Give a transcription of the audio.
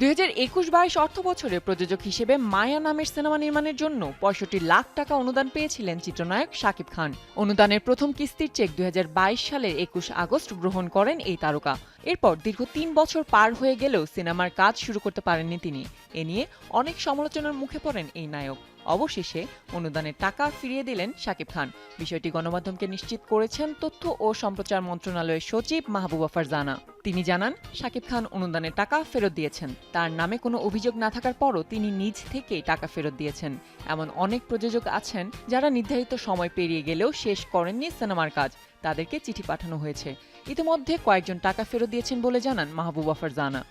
দুই হাজার একুশ বাইশ অর্থ বছরে প্রযোজক হিসেবে মায়া নামের সিনেমা নির্মাণের জন্য পঁয়ষট্টি লাখ টাকা অনুদান পেয়েছিলেন চিত্রনায়ক শাকিব খান। অনুদানের প্রথম কিস্তির চেক দুই হাজার বাইশ সালের একুশ আগস্ট গ্রহণ করেন এই তারকা। এরপর দীর্ঘ তিন বছর পার হয়ে গেলেও সিনেমার কাজ শুরু করতে পারেননি তিনি। এ নিয়ে অনেক সমালোচনার মুখে পড়েন এই নায়ক। অবশেষে অনুদানের টাকা ফিরিয়ে দিলেন শাকিব খান। বিষয়টি গণমাধ্যমকে নিশ্চিত করেছেন তথ্য ও সম্প্রচার মন্ত্রণালয়ের সচিব মাহবুবা ফারজানা। তিনি জানান, শাকিব খান অনুদানের টাকা ফেরত দিয়েছেন। তার নামে কোনো অভিযোগ না থাকার পরও তিনি নিজ থেকেই টাকা ফেরত দিয়েছেন। এমন অনেক প্রযোজক আছেন যারা নির্ধারিত সময় পেরিয়ে গেলেও শেষ করেননি সিনেমার কাজ। তাদেরকে চিঠি পাঠানো হয়েছে। ইতিমধ্যে কয়েকজন টাকা ফেরত দিয়েছেন বলে জানান মাহবুবা ফারজানা।